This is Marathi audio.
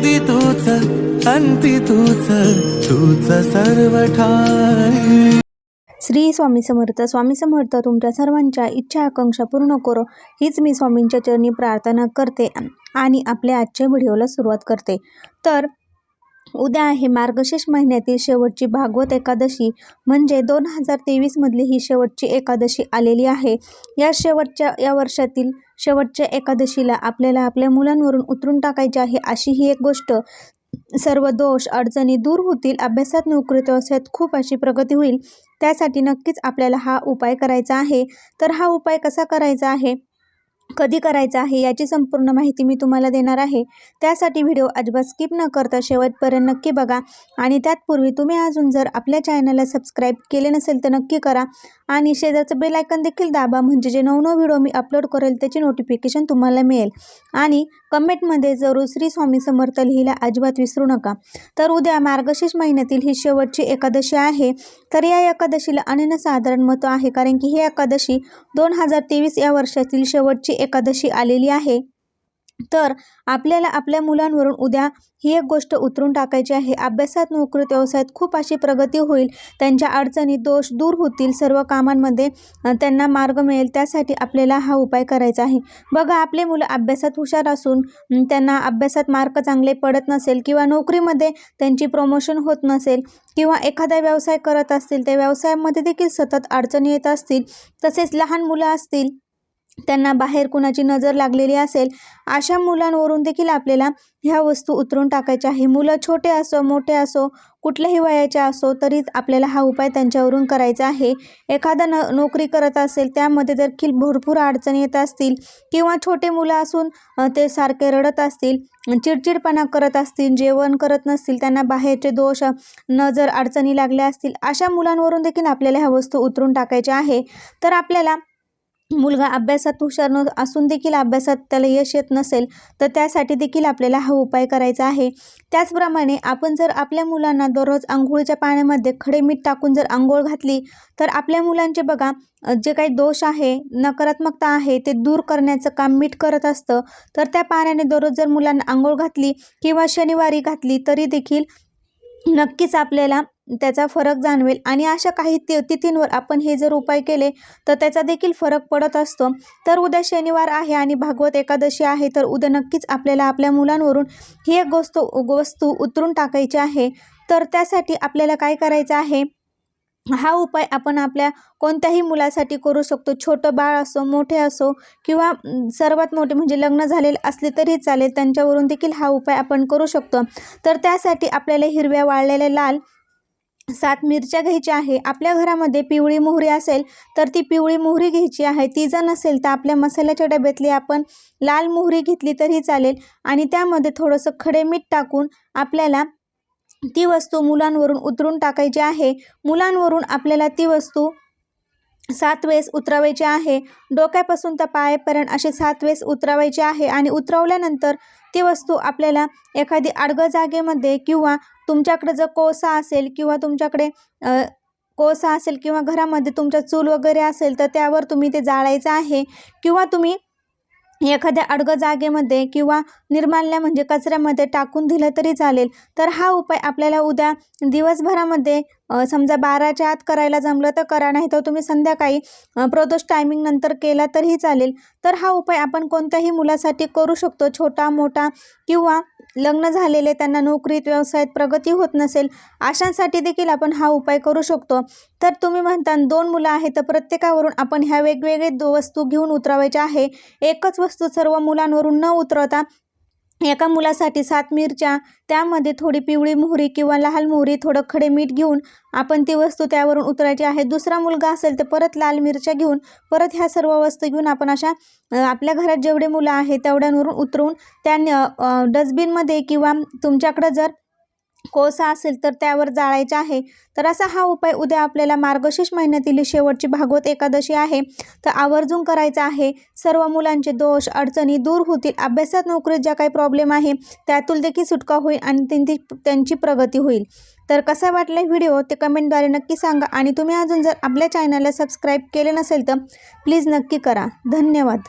आधी तूच अंती तूच तूच सर्व ठाई श्री स्वामी समर्थ. स्वामी समर्थ तुमच्या सर्वांच्या इच्छा आकांक्षा पूर्ण करो. हीच मी स्वामींच्या चरणी प्रार्थना करते आणि आपल्या आजच्या व्हिडिओला सुरुवात करते. तर उद्या आहे मार्गशीर्ष महिन्यातील शेवटची भागवत एकादशी. म्हणजे दोन हजार तेवीसमधली ही शेवटची एकादशी आलेली आहे. या शेवटच्या या वर्षातील शेवटच्या एकादशीला आपल्याला आपल्या मुलांवरून उतरून टाकायची आहे अशी ही एक गोष्ट. सर्व दोष अडचणी दूर होतील अभ्यासात नोकरीत व्यवसायात खूप अशी प्रगती होईल. त्यासाठी नक्कीच आपल्याला हा उपाय करायचा आहे. तर हा उपाय कसा करायचा आहे? कधी करायचा आहे याची संपूर्ण माहिती मी तुम्हाला देणार आहे. त्यासाठी व्हिडिओ अजिबात स्किप न करता शेवटपर्यंत नक्की बघा. आणि त्यातपूर्वी तुम्ही अजून जर आपल्या चॅनलला सबस्क्राईब केले नसेल तर नक्की करा. आणि शेजारचं बेल आयकन देखील दाबा म्हणजे जे नवनव व्हिडिओ मी अपलोड करेल त्याची नोटिफिकेशन तुम्हाला मिळेल. आणि कमेंटमध्ये जरूर श्री स्वामी समर्थ लिहिला अजिबात विसरू नका. तर उद्या मार्गशीर्ष महिन्यातील ही शेवटची एकादशी आहे. तर या एकादशीला अनन्यसाधारण महत्त्व आहे कारण की ही एकादशी दोन हजार तेवीस या वर्षातील शेवटची एकादशी आलेली आहे. तर आपल्याला आपल्या मुलांवरून उद्या ही एक गोष्ट उतरून टाकायची आहे. अभ्यासात नोकरीत व्यवसायात खूप अशी प्रगती होईल. त्यांच्या अडचणी दोष दूर होतील. सर्व कामांमध्ये त्यांना मार्ग मिळेल. त्यासाठी आपल्याला हा उपाय करायचा आहे. बघा आपले मुलं अभ्यासात हुशार असून त्यांना अभ्यासात मार्क चांगले पडत नसेल किंवा नोकरीमध्ये त्यांची प्रमोशन होत नसेल किंवा एखादा व्यवसाय करत असतील त्या व्यवसायामध्ये देखील सतत अडचणी येत असतील. तसेच लहान मुलं असतील त्यांना बाहेर कुणाची नजर लागलेली असेल अशा मुलांवरून देखील आपल्याला ह्या वस्तू उतरून टाकायच्या आहे. मुलं छोटे असो मोठे असो कुठल्याही वयाच्या असो तरी आपल्याला हा उपाय त्यांच्यावरून करायचा आहे. एखादा न नोकरी करत असेल त्यामध्ये देखील भरपूर अडचणी येत असतील किंवा छोटे मुलं असून ते सारखे रडत असतील चिडचिडपणा करत असतील जेवण करत नसतील त्यांना बाहेरचे दोष नजर अडचणी लागल्या असतील अशा मुलांवरून देखील आपल्याला ह्या वस्तू उतरून टाकायच्या आहे. तर आपल्याला मुलगा अभ्यासात हुशार न असून देखील अभ्यासात त्याला यश येत नसेल तर त्यासाठी देखील आपल्याला हा उपाय करायचा आहे. त्याचप्रमाणे आपण जर आपल्या मुलांना दररोज आंघोळीच्या पाण्यामध्ये खडे मीठ टाकून जर आंघोळ घातली तर आपल्या मुलांचे बघा जे काही दोष आहे नकारात्मकता आहे ते दूर करण्याचं काम मीठ करत असतं. तर त्या पाण्याने दररोज जर मुलांना आंघोळ घातली किंवा शनिवारी घातली तरी देखील नक्कीच आपल्याला त्याचा फरक जाणवेल. आणि अशा काही ति तिथींवर आपण हे जर उपाय केले तर त्याचा देखील फरक पडत असतो. तर उद्या शनिवार आहे आणि भागवत एकादशी आहे तर उद्या नक्कीच आपल्याला आपल्या मुलांवरून ही एक गोष्ट वस्तू उतरून टाकायची आहे. तर त्यासाठी आपल्याला काय करायचं आहे? हा उपाय आपण आपल्या कोणत्याही मुलासाठी करू शकतो. छोटं बाळ असो मोठे असो किंवा सर्वात मोठे म्हणजे लग्न झालेले असले तरी चालेल त्यांच्यावरून देखील हा उपाय आपण करू शकतो. तर त्यासाठी आपल्याला हिरव्या वाळलेल्या लाल सात मिरच्या घ्यायच्या आहे. आपल्या घरामध्ये पिवळी मोहरी असेल तर ती पिवळी मोहरी घ्यायची आहे. ती जर नसेल तर आपल्या मसाल्याच्या डब्यातली आपण लाल मोहरी घेतली तरी चालेल. आणि त्यामध्ये थोडंसं खडे मीठ टाकून आपल्याला ती वस्तू मुलांवरून उतरून टाकायची आहे. मुलांवरून आपल्याला ती वस्तू सात वेळेस उतरवायचे आहे. डोक्यापासून तर पायापर्यंत असे सात वेळेस उतरवायचे आहे आणि उतरवल्यानंतर ती वस्तू आपल्याला एखादी आडगं जागेमध्ये किंवा तुमच्याकडे जर कोळसा असेल किंवा तुमच्याकडे कोळसा असेल किंवा घरामध्ये तुमच्या चूल वगैरे असेल तर त्यावर तुम्ही ते जाळायचं आहे. किंवा तुम्ही एखाद्या अडगं जागेमध्ये किंवा निर्माल्या म्हणजे कचऱ्यामध्ये टाकून दिलं तरी चालेल. तर हा उपाय आपल्याला उद्या दिवसभरामध्ये समजा बाराच्या आत करायला जमलं तर करा नाही तर तुम्ही संध्याकाळी प्रदोष टायमिंग नंतर केला तरीही चालेल. तर हा उपाय आपण कोणत्याही मुलासाठी करू शकतो. छोटा मोठा किंवा लग्न झालेले त्यांना नोकरीत व्यवसायात प्रगती होत नसेल अशांसाठी देखील आपण हा उपाय करू शकतो. तर तुम्ही म्हणता दोन मुलं आहेत तर प्रत्येकावरून आपण ह्या वेगवेगळे दो वस्तू घेऊन उतरवायच्या आहे. एकच वस्तू सर्व मुलांवरून न उतरवता एका मुलासाठी सात मिरच्या त्यामध्ये थोडी पिवळी मोहरी किंवा लाल मोहरी थोडं खडे मीठ घेऊन आपण ती वस्तू त्यावरून उतरायची आहे. दुसरा मुलगा असेल तर परत लाल मिरच्या घेऊन परत ह्या सर्व वस्तू घेऊन आपण अशा आपल्या घरात जेवढे मुलं आहे तेवढ्यांवरून उतरून त्या डस्टबिनमध्ये किंवा तुमच्याकडं जर कोळसा असेल तर त्यावर जाळायचा आहे. तर असा हा उपाय उद्या आपल्याला मार्गशीर्ष महिन्यातील शेवटची भागवत एकादशी आहे. तर आवर्जून करायचा आहे. सर्व मुलांचे दोष अडचणी दूर होतील. अभ्यासात नोकरीत ज्या काही प्रॉब्लेम आहे त्यातून देखील सुटका होईल आणि त्यांची त्यांची प्रगती होईल. तर कसा वाटला व्हिडिओ? ते कमेंटद्वारे नक्की सांगा. आणि तुम्ही अजून जर आपल्या चॅनलला सबस्क्राईब केले नसेल तर प्लीज नक्की करा. धन्यवाद.